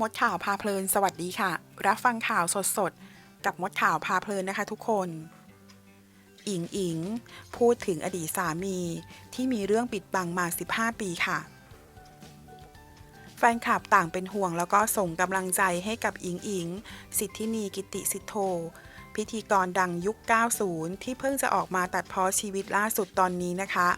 มดข่าวพาเพลินสวัสดีค่ะ รับฟังข่าวสดๆกับมดข่าวพาเพลินนะคะทุกคน อิงอิง พูดถึงอดีตสามีที่มีเรื่องปิดบังมา 15 ปีค่ะ แฟนคลับต่างเป็นห่วงแล้วก็ส่งกำลังใจให้กับอิงอิง สิทธินีกิติสิทโธ พิธีกรดังยุค 90 ที่เพิ่งจะออกมาตัดพ้อชีวิตล่าสุดตอนนี้นะคะ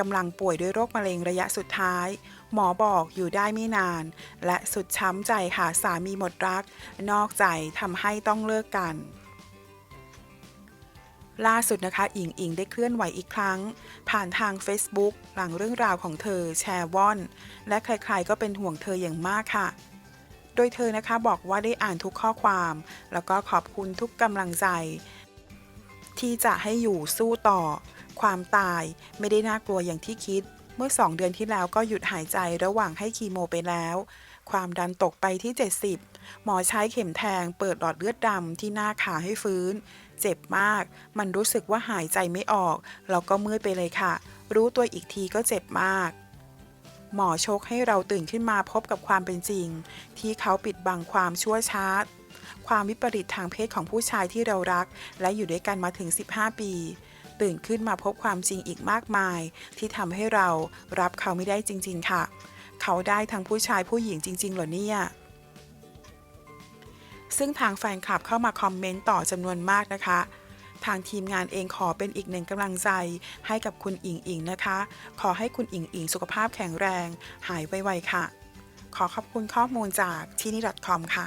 กำลังป่วยด้วยโรคมะเร็งระยะสุดท้าย หมอบอกอยู่ได้ไม่นาน และสุดช้ำใจค่ะสามีหมดรัก นอกใจทำให้ต้องเลิกกันล่าสุดนะคะอิงอิงได้เคลื่อนไหวอีกครั้ง ผ่านทาง Facebook หลังเรื่องราวของเธอแชร์ว่อน และใครๆก็เป็นห่วงเธออย่างมากค่ะ โดยเธอนะคะบอกว่าได้อ่านทุกข้อความ แล้วก็ขอบคุณทุกกำลังใจ ที่จะให้อยู่สู้ต่อ ความตายไม่ได้น่ากลัวอย่างที่คิด เมื่อ 2 เดือนที่แล้วก็หยุดหายใจระหว่างให้คีโมไปแล้ว ความดันตกไปที่ 70 หมอใช้เข็มแทงเปิดหลอดเลือดดำที่หน้าขาให้ฟื้น เจ็บมาก มันรู้สึกว่าหายใจไม่ออกแล้วก็มืดไปเลยค่ะ รู้ตัวอีกทีก็เจ็บมากหมอโชคให้เราตื่นขึ้นมาพบกับความเป็นจริง ที่เขาปิดบังความชั่วช้า ความวิปริตทางเพศของผู้ชายที่เรารัก และอยู่ด้วยกันมาถึง 15 ปี ตื่นขึ้นมาพบความจริงอีกมากมาย ที่ทำให้เรารับเขาไม่ได้จริง ๆ ค่ะ เขาได้ทั้งผู้ชายผู้หญิงจริง ๆ เหรอเนี่ยซึ่งทางแฟนคลับเข้ามาคอมเมนต์ต่อจำนวนมากนะคะ ทางทีมงานเองขอเป็นอีกหนึ่งกำลังใจ ให้กับคุณอิงอิงนะคะ ขอให้คุณอิงอิงสุขภาพแข็งแรง หายไวๆค่ะ ขอขอบคุณข้อมูลจากที่นี่ .com ค่ะ